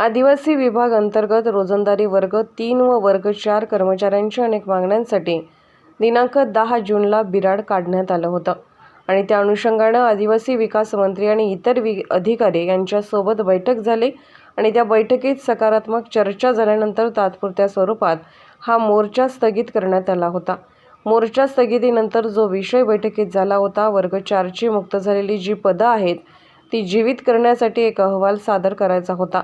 आदिवासी विभाग अंतर्गत रोजंदारी वर्ग तीन व वर्ग चार कर्मचाऱ्यांच्या अनेक मागण्यांसाठी दिनांक दहा जूनला बिराड काढण्यात आलं होतं. आणि त्या अनुषंगानं आदिवासी विकास मंत्री आणि इतर वि अधिकारी यांच्यासोबत बैठक झाली आणि त्या बैठकीत सकारात्मक चर्चा झाल्यानंतर तात्पुरत्या स्वरूपात हा मोर्चा स्थगित करण्यात आला होता. मोर्चा स्थगितीनंतर जो विषय बैठकीत झाला होता वर्ग चारची मुक्त झालेली जी पदं आहेत ती जीवित करण्यासाठी एक अहवाल सादर करायचा होता.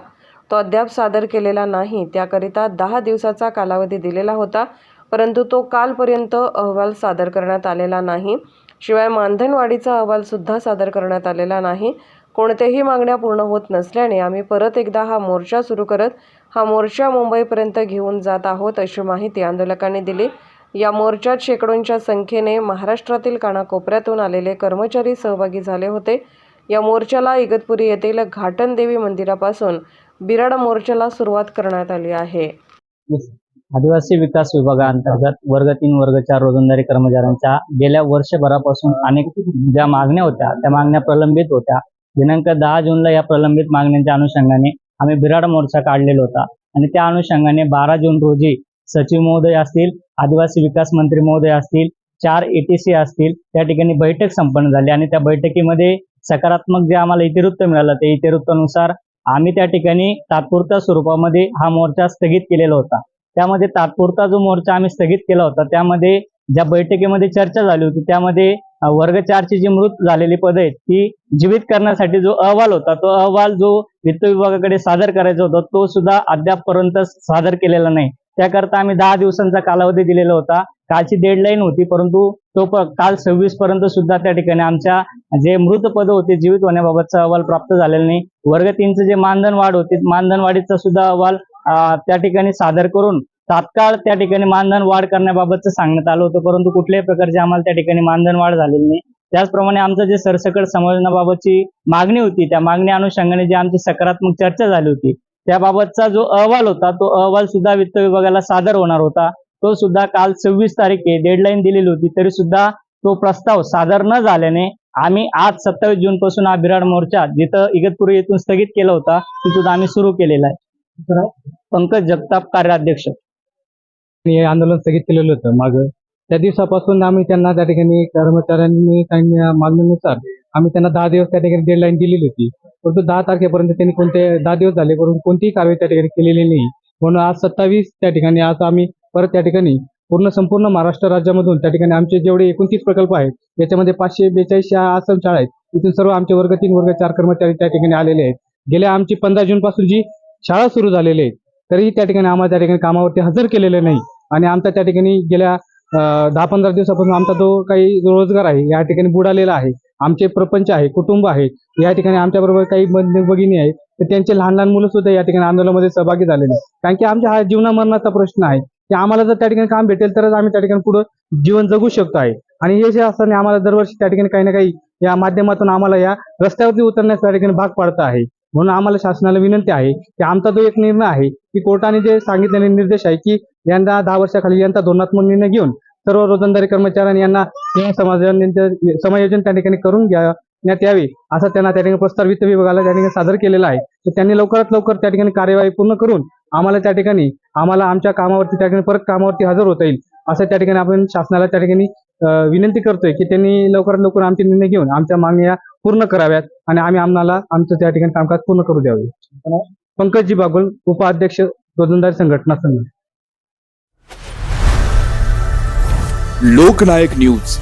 तो अद्याप सादर केलेला नाही. त्याकरिता दहा दिवसाचा कालावधी दिलेला होता परंतु तो कालपर्यंत अहवाल सादर करण्यात आलेला नाही. शिवाय मानधनवाढीचा अहवालसुद्धा सादर करण्यात आलेला नाही. कोणत्याही मागण्या पूर्ण होत नसल्याने आम्ही परत एकदा हा मोर्चा सुरू करत हा मोर्चा मुंबईपर्यंत घेऊन जात आहोत अशी माहिती आंदोलकांनी दिली. या मोर्चात शेकडोंच्या संख्येने महाराष्ट्रातील कानाकोपऱ्यातून आलेले कर्मचारी सहभागी झाले होते. या मोर्चाला इगतपुरी येथील घाटनदेवी मंदिरापासून बिराड मोर्चाला सुरुवात करण्यात आली आहे. आदिवासी विकास विभागाअंतर्गत वर्ग तीन वर्ग चार रोजंदारी कर्मचाऱ्यांच्या गेल्या वर्षभरापासून अनेक ज्या मागण्या होत्या त्या मागण्या प्रलंबित होत्या. दिनांक दहा जूनला या प्रलंबित मागण्यांच्या अनुषंगाने आम्ही बिराड मोर्चा काढलेला होता आणि त्या अनुषंगाने बारा जून रोजी सचिव महोदय असतील आदिवासी विकास मंत्री महोदय असतील चार एटीसी असतील त्या ठिकाणी बैठक संपन्न झाली आणि त्या बैठकीमध्ये सकारात्मक जे आम्हाला इतिवृत्त मिळालं ते इतिवृत्तानुसार आम्ही त्या ठिकाणी तात्पुरत्या स्वरूपामध्ये हा मोर्चा स्थगित केलेला होता. त्यामध्ये तात्पुरता जो मोर्चा आम्ही स्थगित केला होता त्यामध्ये ज्या बैठकीमध्ये चर्चा झाली होती त्यामध्ये वर्ग चारची जी मृत झालेली पद आहेत ती जीवित करण्यासाठी जो अहवाल होता तो अहवाल जो वित्त विभागाकडे सादर करायचा होता तो सुद्धा अद्यापपर्यंत सादर केलेला नाही. त्याकरता आम्ही दहा दिवसांचा कालावधी दिलेला होता. कालची डेडलाईन होती परंतु तो प- काल सव्वीस पर्यंत सुद्धा त्या ठिकाणी आमच्या जे मृत पद होते जीवित होण्याबाबतचा अहवाल प्राप्त झालेला नाही. वर्ग तीनचं जे मानधन वाढ होते मानधन वाढीचा सुद्धा अहवाल त्या ठिकाणी सादर करून तात्काळ त्या ठिकाणी मानधन वाढ करण्याबाबतचं सांगण्यात आलं होतं. परंतु कुठल्याही प्रकारची आम्हाला त्या ठिकाणी मानधन वाढ झालेली नाही. त्याचप्रमाणे आमचं जे सरसकट समजण्याबाबतची मागणी होती त्या मागणी अनुषंगाने जी आमची सकारात्मक चर्चा झाली होती त्याबाबतचा जो अहवाल होता तो अहवाल सुद्धा वित्त विभागाला सादर होणार होता. तो सुद्धा काल सव्वीस तारखे डेडलाईन दिलेली होती. तरी सुद्धा तो प्रस्ताव सादर न झाल्याने आम्ही आज सत्तावीस जून पासून हा बिराड मोर्चा जिथं इगतपुरी येथून स्थगित केला होता तिथून आम्ही सुरू केलेला आहे. पंकज जगताप कार्याध्यक्ष. हे आंदोलन स्थगित केलेलं होतं माग. त्या दिवसापासून आम्ही त्यांना त्या ठिकाणी कर्मचाऱ्यांनी काही मागणीनुसार आम्ही त्यांना दहा दिवस त्या ठिकाणी डेडलाईन दिलेली होती. परंतु दहा तारखेपर्यंत त्यांनी कोणते दहा दिवस झाले परंतु कोणतीही कारवाई त्या ठिकाणी केलेली नाही. म्हणून आज सत्तावीस त्या ठिकाणी आज आम्ही परत त्या ठिकाणी पूर्ण संपूर्ण महाराष्ट्र राज्यामधून त्या ठिकाणी आमचे जेवढे एकोणतीस प्रकल्प आहेत याच्यामध्ये पाचशे बेचाळीस आसन आश्रम शाळा आहेत. इथून सर्व आमचे वर्ग तीन वर्ग चार कर्मचारी त्या ठिकाणी आलेले आहेत. गेल्या आमची पंधरा जून पासून जी शाळा सुरू झालेली आहे तरीही त्या ठिकाणी आम्हाला त्या ठिकाणी कामावरती हजर केलेले नाही. आणि आमचा त्या ठिकाणी गेल्या दहा पंधरा दिवसापासून आमचा जो काही रोजगार आहे या ठिकाणी बुडालेला आहे. आमचे प्रपंच आहे कुटुंब आहे या ठिकाणी आमच्याबरोबर काही भगिनी आहेत तर त्यांचे लहान लहान मुलं सुद्धा या ठिकाणी आंदोलनामध्ये सहभागी झालेले कारण की आमच्या हा जीवनामरणाचा प्रश्न आहे की आम्हाला जर त्या ठिकाणी काम भेटेल तरच आम्ही त्या ठिकाणी पुढे जीवन जगू शकतो आहे. आणि हे जे असताना आम्हाला दरवर्षी त्या ठिकाणी काही ना काही या माध्यमातून आम्हाला या रस्त्यावरती उतरण्यास त्या ठिकाणी भाग पाडत आहे. म्हणून आम्हाला शासनाला विनंती आहे की आमचा जो एक निर्णय आहे की कोर्टाने जे सांगितलेले निर्देश आहे की यंदा दहा वर्षाखाली यंदा धोरणात्मक निर्णय घेऊन सर्व रोजंदारी कर्मचाऱ्यांनी यांना समायोजन समायोजन त्या ठिकाणी करून घेण्यात यावे असा त्यांना त्या ठिकाणी प्रस्ताव वित्त विभागाला त्या ठिकाणी सादर केलेला आहे. तर त्यांनी लवकरात लवकर त्या ठिकाणी कार्यवाही पूर्ण करून आम्हाला त्या ठिकाणी आम्हाला आमच्या कामावरती त्या ठिकाणी परत कामावरती हजर होता येईल असं त्या ठिकाणी आपण शासनाला त्या ठिकाणी विनंती करतोय की त्यांनी लवकरात लवकर आमचे निर्णय घेऊन आमच्या मागण्या पूर्ण कराव्यात आणि आम्ही आम्हाला आमचं त्या ठिकाणी कामकाज पूर्ण करू द्यावे. पंकजी बागुल उपाध्यक्ष रोजंदारी संघटना संघ. लोकनायक न्यूज.